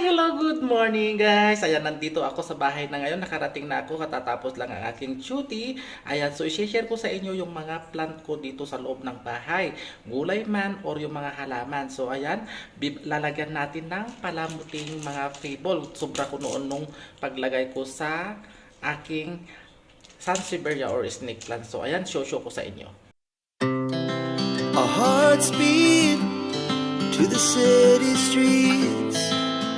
hello, good morning guys. Ayan, nandito ako sa bahay na ngayon. Nakarating na ako, katatapos lang ang aking duty. Ayan, so i-share ko sa inyo yung mga plant ko dito sa loob ng bahay. Gulay man or yung mga halaman. So ayan, lalagyan natin ng palamuting mga fable. Sobra ko noon nung paglagay ko sa aking Sansevieria or snake plant. So ayan, show-show ko sa inyo. Our hearts beat to the city streets.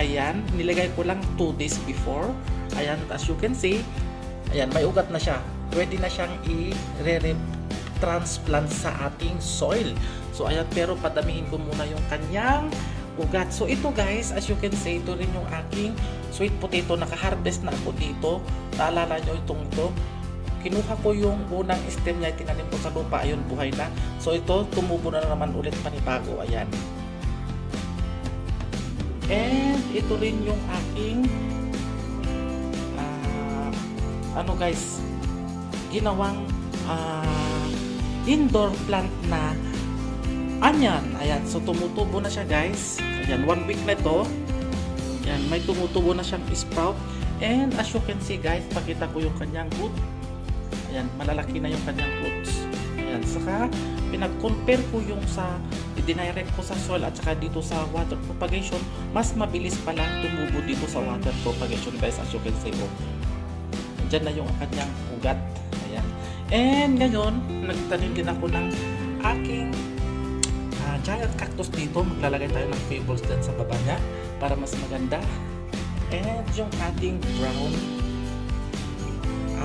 Ayan, nilagay ko lang 2 days before. Ayan, as you can see, ayan, may ugat na siya. Pwede na siyang i-transplant sa ating soil. So ayan, pero padamihin ko muna yung kanyang ugat. So ito guys, as you can see, ito rin yung aking sweet potato. Naka-harvest na ako dito. Naalala nyo itong ito? kinuha ko yung unang stem niya, tinanim ko sa lupa, ayun, buhay na. So ito, tumubo na naman ulit panibago, ayan. And ito rin yung aking ah, ano guys, ginawang ah, indoor plant na anyan. Ayan, so tumutubo na siya guys. Ayan, one week na to. Ayan, may tumutubo na siyang sprout. And as you can see guys, pakita ko yung kanyang root. Ayan, malalaki na yung kanyang roots. Ayan, saka pinag-compare ko yung sa dinirect ko sa soil at saka dito sa water propagation, mas mabilis pala tumubo dito sa water propagation guys as you can see oh. Diyan na yung kanyang ugat. Ayan. And ngayon, nagtanim din ako ng aking ah, giant cactus dito. Maglalagay tayo ng fables dyan sa baba niya para mas maganda. And yung ating brown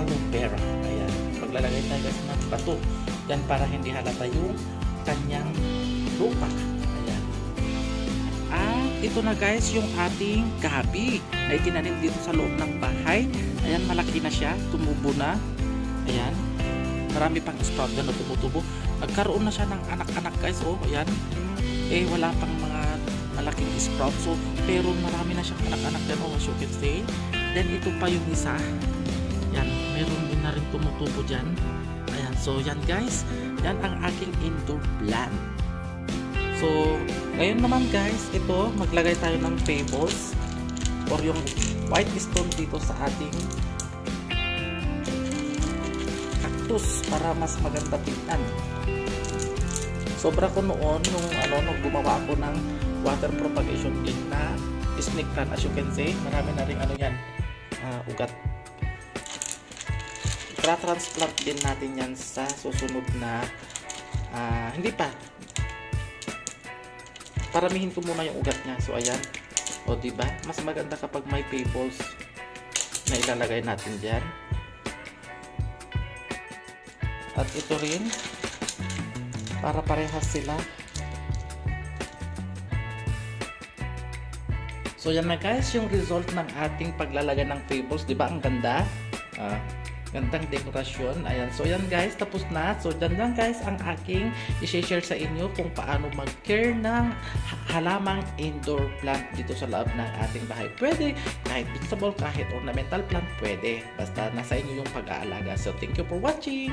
aloe vera. Ayan. Maglalagay tayo guys ng bato. Yan para hindi halata yung kanyang lupa. Ayan. At ito na guys yung ating gabi na itinanim dito sa loob ng bahay. Ayan, malaki na siya. Tumubo na. Ayan. Marami pang sprout na tumutubo. Nagkaroon na siya ng anak-anak guys. Oh, ayan. Eh, wala pang mga malaking sprout. So, pero marami na siyang anak-anak yan. Oh, as you can see. Then, ito pa yung isa. Yan, meron din na rin tumutubo dyan. So yan guys. Yan ang aking indoor plant. So, ngayon naman guys, ito, maglagay tayo ng pebbles or yung white stone dito sa ating cactus para mas maganda tingnan. Sobra ko noon nung ano nung gumawa ako ng water propagation din na snake plant as you can see, marami na rin ano yan, ah, ugat. Tra-transplant din natin yan sa susunod na ah, hindi pa paramihin ko muna yung ugat niya. So, ayan. O, di ba? Mas maganda kapag may pebbles na ilalagay natin diyan. At ito rin, para parehas sila. So, yan na guys, yung result ng ating paglalagay ng pebbles. Di ba? Ang ganda. Ah, Gandang dekorasyon. Ayan. So, yan guys. Tapos na. So, dyan lang guys ang aking isi-share sa inyo kung paano mag-care ng halamang indoor plant dito sa loob ng ating bahay. Pwede kahit vegetable, kahit ornamental plant, pwede. Basta nasa inyo yung pag-aalaga. So, thank you for watching!